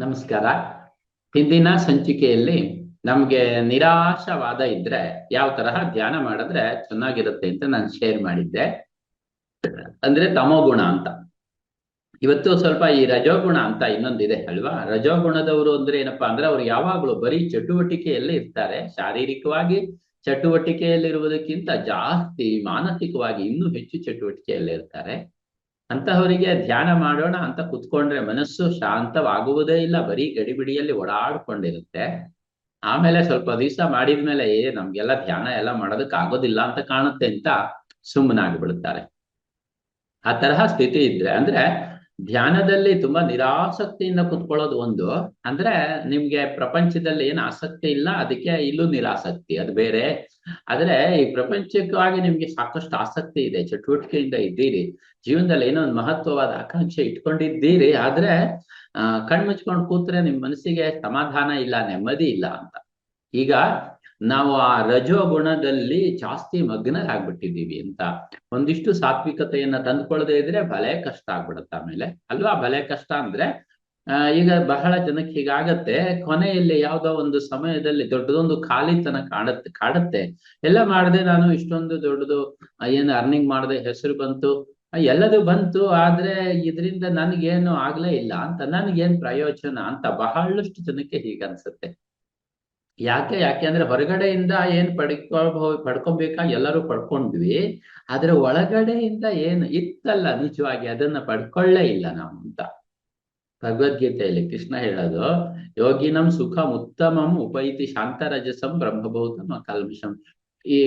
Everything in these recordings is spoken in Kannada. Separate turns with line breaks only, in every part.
ನಮಸ್ಕಾರ. ಹಿಂದಿನ ಸಂಚಿಕೆಯಲ್ಲಿ ನಮ್ಗೆ ನಿರಾಶವಾದ ಇದ್ರೆ ಯಾವ ತರಹ ಧ್ಯಾನ ಮಾಡಿದ್ರೆ ಚೆನ್ನಾಗಿರುತ್ತೆ ಅಂತ ನಾನು ಶೇರ್ ಮಾಡಿದ್ದೆ. ಅಂದ್ರೆ ತಮೋಗುಣ ಅಂತ. ಇವತ್ತು ಸ್ವಲ್ಪ ಈ ರಜೋಗುಣ ಅಂತ ಇನ್ನೊಂದಿದೆ ಅಲ್ವಾ? ರಜೋಗುಣದವರು ಅಂದ್ರೆ ಏನಪ್ಪಾ ಅಂದ್ರೆ ಅವ್ರು ಯಾವಾಗ್ಲೂ ಬರೀ ಚಟುವಟಿಕೆಯಲ್ಲಿ ಇರ್ತಾರೆ. ಶಾರೀರಿಕವಾಗಿ ಚಟುವಟಿಕೆಯಲ್ಲಿರುವುದಕ್ಕಿಂತ ಜಾಸ್ತಿ ಮಾನಸಿಕವಾಗಿ ಇನ್ನೂ ಹೆಚ್ಚು ಚಟುವಟಿಕೆಯಲ್ಲಿ ಇರ್ತಾರೆ. ಅಂತಹವರಿಗೆ ಧ್ಯಾನ ಮಾಡೋಣ ಅಂತ ಕುತ್ಕೊಂಡ್ರೆ ಮನಸ್ಸು ಶಾಂತವಾಗುವುದೇ ಇಲ್ಲ, ಬರೀ ಗಡಿಬಿಡಿಯಲ್ಲಿ ಓಡಾಡ್ಕೊಂಡಿರುತ್ತೆ. ಆಮೇಲೆ ಸ್ವಲ್ಪ ದಿವಸ ಮಾಡಿದ್ಮೇಲೆ, ಏ, ನಮ್ಗೆಲ್ಲ ಧ್ಯಾನ ಎಲ್ಲ ಮಾಡೋದಕ್ಕೆ ಆಗೋದಿಲ್ಲ ಅಂತ ಕಾಣುತ್ತೆ ಅಂತ ಸುಮ್ಮನಾಗ್ಬಿಡುತ್ತಾರೆ ಆ ತರಹ ಸ್ಥಿತಿ ಇದ್ರೆ, ಅಂದ್ರೆ ಧ್ಯಾನದಲ್ಲಿ ತುಂಬಾ ನಿರಾಸಕ್ತಿಯಿಂದ ಕುತ್ಕೊಳ್ಳೋದು ಒಂದು. ಅಂದ್ರೆ ನಿಮ್ಗೆ ಪ್ರಪಂಚದಲ್ಲಿ ಏನು ಆಸಕ್ತಿ ಇಲ್ಲ, ಅದಕ್ಕೆ ಇಲ್ಲೂ ನಿರಾಸಕ್ತಿ, ಅದು ಬೇರೆ. ಆದ್ರೆ ಈ ಪ್ರಪಂಚಕ್ಕಾಗಿ ನಿಮ್ಗೆ ಸಾಕಷ್ಟು ಆಸಕ್ತಿ ಇದೆ, ಚಟುವಟಿಕೆಯಿಂದ ಇದ್ದೀರಿ, ಜೀವನದಲ್ಲಿ ಏನೋ ಒಂದು ಮಹತ್ವವಾದ ಆಕಾಂಕ್ಷೆ ಇಟ್ಕೊಂಡಿದ್ದೀರಿ, ಆದ್ರೆ, ಆ, ಕಣ್ಮುಚ್ಕೊಂಡು ಕೂತ್ರೆ ನಿಮ್ ಮನಸ್ಸಿಗೆ ಸಮಾಧಾನ ಇಲ್ಲ, ನೆಮ್ಮದಿ ಇಲ್ಲ ಅಂತ. ಈಗ ನಾವು ಆ ರಜೋ ಗುಣದಲ್ಲಿ ಜಾಸ್ತಿ ಮಗ್ನರಾಗ್ಬಿಟ್ಟಿದೀವಿ ಅಂತ. ಒಂದಿಷ್ಟು ಸಾತ್ವಿಕತೆಯನ್ನ ತಂದ್ಕೊಳ್ಳದೆ ಇದ್ರೆ ಬಲೆ ಕಷ್ಟ ಆಗ್ಬಿಡುತ್ತೆ ಆಮೇಲೆ. ಅಲ್ವಾ? ಬಲೆ ಕಷ್ಟ ಅಂದ್ರೆ ಈಗ ಬಹಳ ಜನಕ್ಕೆ ಹೀಗಾಗತ್ತೆ, ಕೊನೆಯಲ್ಲಿ ಯಾವ್ದೋ ಒಂದು ಸಮಯದಲ್ಲಿ ದೊಡ್ಡದೊಂದು ಖಾಲಿತನ ಕಾಣತ್ತೆ, ಕಾಡತ್ತೆ. ಎಲ್ಲ ಮಾಡದೆ ನಾನು ಇಷ್ಟೊಂದು ದೊಡ್ಡದು ಏನು ಅರ್ನಿಂಗ್ ಮಾಡದೆ ಹೆಸರು ಬಂತು ಎಲ್ಲದು ಬಂತು, ಆದ್ರೆ ಇದರಿಂದ ನನ್ಗೇನು ಆಗ್ಲೇ ಇಲ್ಲ ಅಂತ, ನನ್ಗೇನ್ ಪ್ರಯೋಜನ ಅಂತ ಬಹಳಷ್ಟು ಜನಕ್ಕೆ ಹೀಗನ್ಸುತ್ತೆ. ಯಾಕೆ ಯಾಕೆ ಅಂದ್ರೆ ಹೊರಗಡೆಯಿಂದ ಏನ್ ಪಡ್ಕೊ ಪಡ್ಕೊಬೇಕಾ ಎಲ್ಲರೂ ಪಡ್ಕೊಂಡ್ವಿ. ಆದ್ರೆ ಒಳಗಡೆಯಿಂದ ಏನು ಇತ್ತಲ್ಲ ನಿಜವಾಗಿ, ಅದನ್ನ ಪಡ್ಕೊಳ್ಳೇ ಇಲ್ಲ ನಾವು ಅಂತ. ಭಗವದ್ಗೀತೆಯಲ್ಲಿ ಕೃಷ್ಣ ಹೇಳೋದು ಯೋಗಿನಂ ಸುಖಂ ಉತ್ತಮಂ ಉಪೈತಿ ಶಾಂತರಜಸಂ ಬ್ರಹ್ಮಭೂತಂ ಕಲ್ಮಿಷಂ ಈ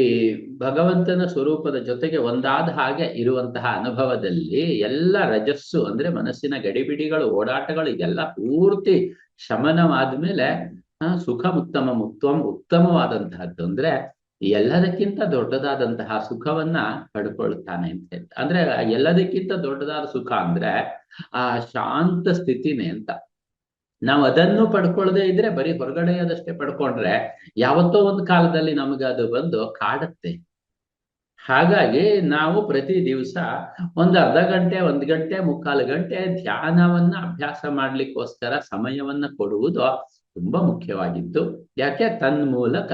ಭಗವಂತನ ಸ್ವರೂಪದ ಜೊತೆಗೆ ಒಂದಾದ ಹಾಗೆ ಇರುವಂತಹ ಅನುಭವದಲ್ಲಿ ಎಲ್ಲ ರಜಸ್ಸು ಅಂದ್ರೆ ಮನಸ್ಸಿನ ಗಡಿಬಿಡಿಗಳು, ಓಡಾಟಗಳು, ಇದೆಲ್ಲ ಪೂರ್ತಿ ಶಮನವಾದ್ಮೇಲೆ ಸುಖ ಉತ್ತಮ ಉತ್ತಮ ಉತ್ತಮವಾದಂತಹದ್ದು ಅಂದ್ರೆ ಎಲ್ಲದಕ್ಕಿಂತ ದೊಡ್ಡದಾದಂತಹ ಸುಖವನ್ನ ಪಡ್ಕೊಳ್ತಾನೆ ಅಂತ ಹೇಳ್ತಾರೆ ಅಂದ್ರೆ ಎಲ್ಲದಕ್ಕಿಂತ ದೊಡ್ಡದಾದ ಸುಖ ಅಂದ್ರೆ ಆ ಶಾಂತ ಸ್ಥಿತಿನೇ ಅಂತ. ನಾವು ಅದನ್ನು ಪಡ್ಕೊಳ್ಳದೆ ಇದ್ರೆ ಬರೀ ಹೊರಗಡೆಯದಷ್ಟೇ ಪಡ್ಕೊಂಡ್ರೆ ಯಾವತ್ತೋ ಒಂದು ಕಾಲದಲ್ಲಿ ನಮಗೆ ಅದು ಬಂದು ಕಾಡತ್ತೆ. ಹಾಗಾಗಿ ನಾವು ಪ್ರತಿ ದಿವಸ ಒಂದು ಅರ್ಧ ಗಂಟೆ, ಒಂದ್ ಗಂಟೆ, ಮುಕ್ಕಾಲು ಗಂಟೆ ಧ್ಯಾನವನ್ನ ಅಭ್ಯಾಸ ಮಾಡ್ಲಿಕ್ಕೋಸ್ಕರ ಸಮಯವನ್ನ ಕೊಡುವುದು ತುಂಬಾ ಮುಖ್ಯವಾಗಿತ್ತು. ಯಾಕೆ? ತನ್ನ ಮೂಲಕ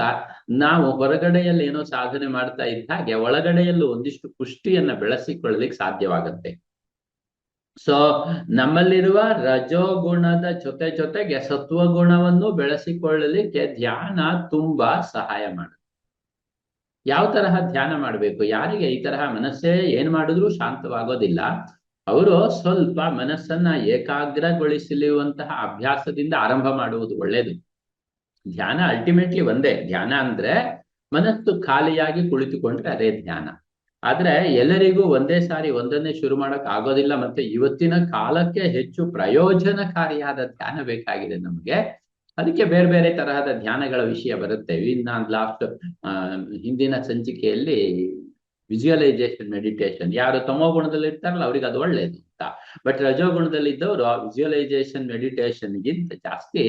ನಾವು ಹೊರಗಡೆಯಲ್ಲಿ ಏನೋ ಸಾಧನೆ ಮಾಡ್ತಾ ಇದ್ದ ಹಾಗೆ ಒಳಗಡೆಯಲ್ಲೂ ಒಂದಿಷ್ಟು ಪುಷ್ಟಿಯನ್ನ ಬೆಳೆಸಿಕೊಳ್ಳಲಿಕ್ಕೆ ಸಾಧ್ಯವಾಗುತ್ತೆ. ಸೊ ನಮ್ಮಲ್ಲಿರುವ ರಜೋಗುಣದ ಜೊತೆ ಜೊತೆಗೆ ಸತ್ವಗುಣವನ್ನು ಬೆಳೆಸಿಕೊಳ್ಳಲಿಕ್ಕೆ ಧ್ಯಾನ ತುಂಬಾ ಸಹಾಯ ಮಾಡುತ್ತೆ ಯಾವ ತರಹ ಧ್ಯಾನ ಮಾಡಬೇಕು? ಯಾರಿಗೆ ಈ ತರಹ ಮನಸ್ಸೇ ಏನ್ ಮಾಡಿದ್ರು ಶಾಂತವಾಗೋದಿಲ್ಲ. ಅವರು ಸ್ವಲ್ಪ ಮನಸ್ಸನ್ನ ಏಕಾಗ್ರಗೊಳಿಸಲಿರುವಂತಹ ಅಭ್ಯಾಸದಿಂದ ಆರಂಭ ಮಾಡುವುದು ಒಳ್ಳೇದು. ಧ್ಯಾನ ಅಲ್ಟಿಮೇಟ್ಲಿ ಒಂದೇ. ಧ್ಯಾನ ಅಂದ್ರೆ ಮನಸ್ಸು ಖಾಲಿಯಾಗಿ ಕುಳಿತುಕೊಂಡ್ರೆ ಅದೇ ಧ್ಯಾನ. ಆದ್ರೆ ಎಲ್ಲರಿಗೂ ಒಂದೇ ಸಾರಿ ಒಂದನ್ನೇ ಶುರು ಮಾಡಕ್ ಆಗೋದಿಲ್ಲ ಮತ್ತೆ ಇವತ್ತಿನ ಕಾಲಕ್ಕೆ ಹೆಚ್ಚು ಪ್ರಯೋಜನಕಾರಿಯಾದ ಧ್ಯಾನ ಬೇಕಾಗಿದೆ ನಮ್ಗೆ. ಅದಕ್ಕೆ ಬೇರೆ ಬೇರೆ ತರಹದ ಧ್ಯಾನಗಳ ವಿಷಯ ಬರುತ್ತೆ. ನಾನು ಲಾಸ್ಟ್ ಹಿಂದಿನ ಸಂಚಿಕೆಯಲ್ಲಿ ವಿಜುವಲೈಸೇಷನ್ ಮೆಡಿಟೇಷನ್ ಯಾರು ತಮೋ ಗುಣದಲ್ಲಿ ಇರ್ತಾರಲ್ಲ ಅವ್ರಿಗೆ ಅದು ಒಳ್ಳೇದು ಅಂತ. ಬಟ್ ರಜೋ ಗುಣದಲ್ಲಿ ಇದ್ದವರು ವಿಜುವಲೈಸೇಷನ್ ಮೆಡಿಟೇಷನ್ಗಿಂತ ಜಾಸ್ತಿ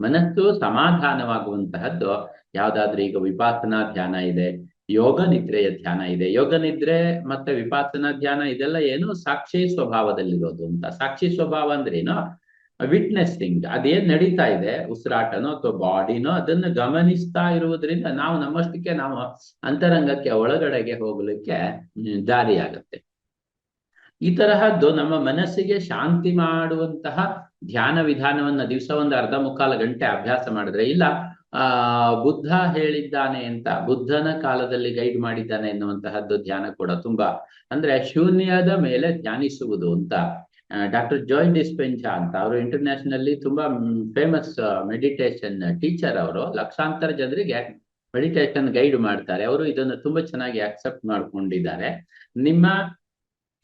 ಮನಸ್ಸು ಸಮಾಧಾನವಾಗುವಂತಹದ್ದು ಯಾವ್ದಾದ್ರೂ ಈಗ ವಿಪಾಸನಾ ಧ್ಯಾನ ಇದೆ, ಯೋಗ ನಿದ್ರೆಯ ಧ್ಯಾನ ಇದೆ. ಯೋಗ ನಿದ್ರೆ ಮತ್ತೆ ವಿಪಾಸನಾ ಧ್ಯಾನ ಇದೆಲ್ಲ ಏನು ಸಾಕ್ಷಿ ಸ್ವಭಾವದಲ್ಲಿರೋದು ಅಂತ. ಸಾಕ್ಷಿ ಸ್ವಭಾವ ಅಂದ್ರೇನು? ವಿಟ್ನೆಸ್ಸಿಂಗ್ ಅದೇನ್ ನಡೀತಾ ಇದೆ? ಉಸಿರಾಟನೋ ಅಥವಾ ಬಾಡಿನೋ ಅದನ್ನ ಗಮನಿಸ್ತಾ ಇರುವುದರಿಂದ ನಾವು ನಮ್ಮಷ್ಟಕ್ಕೆ ನಾವು ಅಂತರಂಗಕ್ಕೆ ಒಳಗಡೆಗೆ ಹೋಗ್ಲಿಕ್ಕೆ ದಾರಿಯಾಗತ್ತೆ ಈ ತರಹದ್ದು ನಮ್ಮ ಮನಸ್ಸಿಗೆ ಶಾಂತಿ ಮಾಡುವಂತಹ ಧ್ಯಾನ ವಿಧಾನವನ್ನ ದಿವಸ ಒಂದು ಅರ್ಧ ಮುಕ್ಕಾಲು ಗಂಟೆ ಅಭ್ಯಾಸ ಮಾಡಿದ್ರೆ, ಇಲ್ಲ, ಆ, ಬುದ್ಧ ಹೇಳಿದ್ದಾನೆ ಅಂತ, ಬುದ್ಧನ ಕಾಲದಲ್ಲಿ ಗೈಡ್ ಮಾಡಿದ್ದಾನೆ ಎನ್ನುವಂತಹದ್ದು ಧ್ಯಾನ ಕೂಡ ತುಂಬಾ, ಅಂದ್ರೆ ಶೂನ್ಯದ ಮೇಲೆ ಧ್ಯಾನಿಸುವುದು ಅಂತ ಡಾಕ್ಟರ್ ಜಾಯ್ ಡಿಸ್ಪೆನ್ಸ ಅಂತ ಅವರು ಇಂಟರ್ನ್ಯಾಷನಲ್ಲಿ ತುಂಬಾ ಫೇಮಸ್ ಮೆಡಿಟೇಷನ್ ಟೀಚರ್ ಅವರು. ಲಕ್ಷಾಂತರ ಜನರಿಗೆ ಮೆಡಿಟೇಷನ್ ಗೈಡ್ ಮಾಡ್ತಾರೆ. ಅವರು ಇದನ್ನು ತುಂಬಾ ಚೆನ್ನಾಗಿ ಅಕ್ಸೆಪ್ಟ್ ಮಾಡ್ಕೊಂಡಿದ್ದಾರೆ. ನಿಮ್ಮ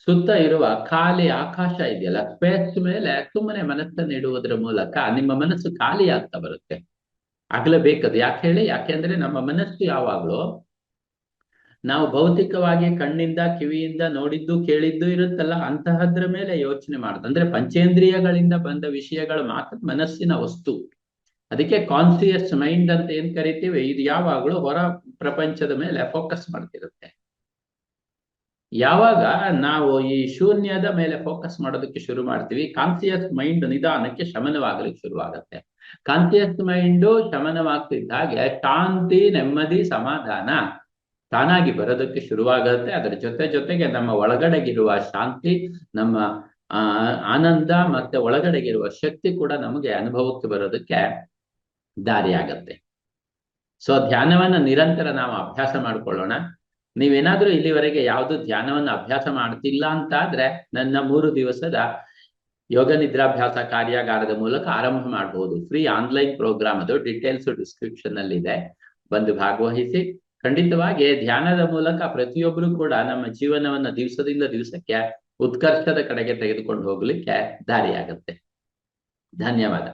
ಸುತ್ತ ಇರುವ ಖಾಲಿ ಆಕಾಶ ಇದೆಯಲ್ಲ ಸ್ಪೇಸ್ ಮೇಲೆ ಸುಮ್ಮನೆ ಮನಸ್ಸನ್ನು ಇಡುವುದರ ಮೂಲಕ ನಿಮ್ಮ ಮನಸ್ಸು ಖಾಲಿ ಆಗ್ತಾ ಬರುತ್ತೆ. ಆಗ್ಲೇಬೇಕದು ಯಾಕೆ ಹೇಳಿ? ಯಾಕೆಂದ್ರೆ ನಮ್ಮ ಮನಸ್ಸು ಯಾವಾಗ್ಲೂ ನಾವು ಭೌತಿಕವಾಗಿ ಕಣ್ಣಿಂದ, ಕಿವಿಯಿಂದ ನೋಡಿದ್ದು, ಕೇಳಿದ್ದು ಇರುತ್ತಲ್ಲ, ಅಂತಹದ್ರ ಮೇಲೆ ಯೋಚನೆ ಮಾಡುದು. ಅಂದ್ರೆ ಪಂಚೇಂದ್ರಿಯಗಳಿಂದ ಬಂದ ವಿಷಯಗಳು ಮಾತ್ರ ಮನಸ್ಸಿನ ವಸ್ತು. ಅದಕ್ಕೆ ಕಾನ್ಸಿಯಸ್ ಮೈಂಡ್ ಅಂತ ಏನ್ ಕರಿತೀವಿ? ಇದು ಯಾವಾಗಲೂ ಹೊರ ಪ್ರಪಂಚದ ಮೇಲೆ ಫೋಕಸ್ ಮಾಡ್ತಿರುತ್ತೆ. ಯಾವಾಗ ನಾವು ಈ ಶೂನ್ಯದ ಮೇಲೆ ಫೋಕಸ್ ಮಾಡೋದಕ್ಕೆ ಶುರು ಮಾಡ್ತೀವಿ? ಕಾನ್ಸಿಯಸ್ ಮೈಂಡ್ ನಿಧಾನಕ್ಕೆ ಶಮನವಾಗಲಿಕ್ಕೆ ಶುರುವಾಗತ್ತೆ. ಕಾನ್ಸಿಯಸ್ ಮೈಂಡು ಶಮನವಾಗ್ತಿದ್ದಾಗೆ ಶಾಂತಿ, ನೆಮ್ಮದಿ, ಸಮಾಧಾನ. ತಾನಾಗಿ ಬರೋದಕ್ಕೆ ಶುರುವಾಗುತ್ತೆ. ಅದರ ಜೊತೆ ಜೊತೆಗೆ ನಮ್ಮ ಒಳಗಡೆಗಿರುವ ಶಾಂತಿ, ನಮ್ಮ ಆನಂದ ಮತ್ತೆ ಒಳಗಡೆಗಿರುವ ಶಕ್ತಿ ಕೂಡ ನಮಗೆ ಅನುಭವಕ್ಕೆ ಬರೋದಕ್ಕೆ ದಾರಿಯಾಗತ್ತೆ. ಸೊ ಧ್ಯಾನವನ್ನ ನಿರಂತರ ನಾವು ಅಭ್ಯಾಸ ಮಾಡ್ಕೊಳ್ಳೋಣ. ನೀವೇನಾದ್ರೂ ಇಲ್ಲಿವರೆಗೆ ಯಾವುದು ಧ್ಯಾನವನ್ನು ಅಭ್ಯಾಸ ಮಾಡ್ತಿಲ್ಲ ಅಂತ ಆದ್ರೆ ನನ್ನ ಮೂರು ದಿವಸದ ಯೋಗ ನಿದ್ರಾಭ್ಯಾಸ ಕಾರ್ಯಾಗಾರದ ಮೂಲಕ ಆರಂಭ ಮಾಡಬಹುದು ಫ್ರೀ ಆನ್ಲೈನ್ ಪ್ರೋಗ್ರಾಮ್ ಅದು ಡಿಟೇಲ್ಸ್ ಡಿಸ್ಕ್ರಿಪ್ಷನ್ ಅಲ್ಲಿ ಇದೆ ಬಂದು ಭಾಗವಹಿಸಿ. ಖಂಡಿತವಾಗಿ ಧ್ಯಾನದ ಮೂಲಕ ಪ್ರತಿಯೊಬ್ಬರು ಕೂಡ ನಮ್ಮ ಜೀವನವನ್ನ ದಿವಸದಿಂದ ದಿವಸಕ್ಕೆ ಉತ್ಕರ್ಷದ ಕಡೆಗೆ ತೆಗೆದುಕೊಂಡು ಹೋಗ್ಲಿಕ್ಕೆ ದಾರಿಯಾಗತ್ತೆ. ಧನ್ಯವಾದ.